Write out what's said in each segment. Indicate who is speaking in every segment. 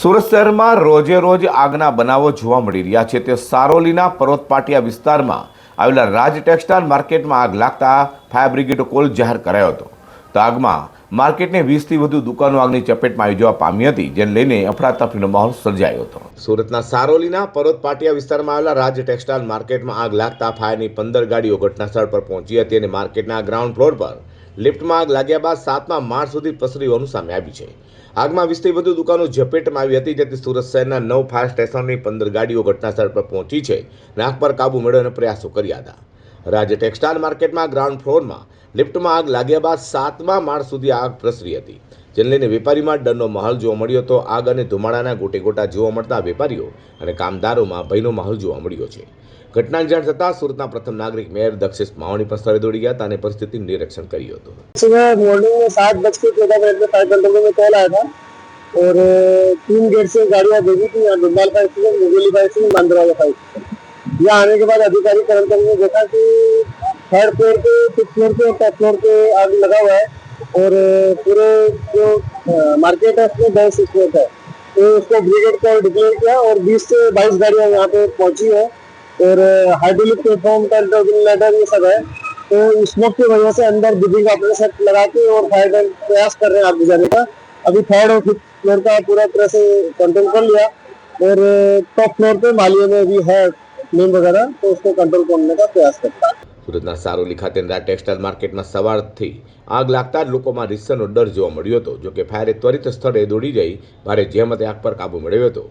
Speaker 1: સુરત શહેરમાં રોજે રોજ આગના બનાવો જોવા મળી રહ્યા છે. તે સારોલીના પર્વતપાટિયા વિસ્તારમાં આવેલા રાજ ટેક્સટાઇલ માર્કેટમાં આગ લાગતા ફાયર બ્રિગેડ કોલ જાહેર કરાયો હતો. તો આગમાં માર્કેટની વીસથી વધુ દુકાનો આગની ચપેટમાં આવી જવા પામી હતી, જેને લઈને અફડાતફડીનો માહોલ સર્જાયો હતો. સુરતના સારોલીના પર્વતપાટિયા વિસ્તારમાં આવેલા રાજ ટેક્સટાઇલ માર્કેટમાં આગ લાગતા ફાયરની પંદર ગાડીઓ ઘટના સ્થળ પર પહોંચી હતી અને માર્કેટના ગ્રાઉન્ડ ફ્લોર પર લિફ્ટમાં આગ લાગ્યા બાદ સાતમા માળ સુધી પસરી હોવાનું સામે આવ્યું છે. આગમાં વીસથી વધુ દુકાનો ઝપેટમાં આવી હતી, જેથી સુરત શહેરના નવ ફાયર સ્ટેશનની પંદર ગાડીઓ ઘટના સ્થળ પર પહોંચી છે. અને આગ પર કાબુ મેળવવાના પ્રયાસો કર્યા હતા. રાજ્ય ટેક્સટાઇલ માર્કેટમાં ગ્રાઉન્ડ ફ્લોરમાં લિફ્ટમાં આગ લાગ્યા બાદ સાતમા માળ સુધી આગ પ્રસરી હતી. જેને લઈને વેપારીમાં ડરનો માહોલ જોવા મળ્યો હતો આગ અને ધુમાડાના ગોટે ગોટા જોવા મળતા વેપારીઓ અને કામદારોમાં ભયનો માહોલ જોવા મળ્યો છે ઘટનાની જાણ થતાં સુરતના પ્રથમ નાગરિક મેયર દક્ષિશ માવણી પણ સ્થળે દોડી ગયા હતા અને પરિસ્થિતિનું નિરીક્ષણ કર્યું હતું
Speaker 2: सुबह मॉर्निंग में सात बज के चौदह मिनट में फायर कंट्रोल में कॉल आया था और अ, तीन गेट से गाड़ियां भेजी थी यहाँ डुब्बाल fire station Mungeli fire station बांद्रावा fire station यहाँ आने के बाद अधिकारी कर्मचारी ने देखा कि थर्ड फ्लोर पे फिफ्थ फ्लोर पे और टॉप फ्लोर पे आग लगा हुआ है और पूरे जो मार्केट है, उसमें दस स्पोर्ट है। तो उसको ब्रिगेड को डिक्लेयर किया और 20 से 22 गाड़ियाँ यहाँ पे पहुँची है। और हाइड्रोलिक प्लेटफॉर्म का लेटर ये सब है। तो स्मोक की वजह से अंदर बिल्डिंग का अपने सेट लगा के और फायर प्रयास कर रहे हैं आग बुझाने का। अभी थर्ड और फिफ्थ फ्लोर का पूरा तरह से कंट्रोल कर लिया। और टॉप फ्लोर पे मालिया में भी है फ्लेम वगैरह तो उसको कंट्रोल करने का प्रयास करता है।
Speaker 1: સુરતના સારોલી ખાતેના ટેક્સટાઇલ માર્કેટમાં સવારથી આગ લાગતા જ લોકોમાં રીસનો ડર જોવા મળ્યો હતો. જો કે ફાયરે ત્વરિત સ્થળે દોડી જઈ ભારે જહેમતે આગ પર કાબુ મેળવ્યો હતો.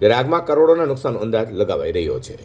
Speaker 1: જ્યારે આગમાં કરોડોના નુકસાન અંદાજ લગાવાઈ રહ્યો છે.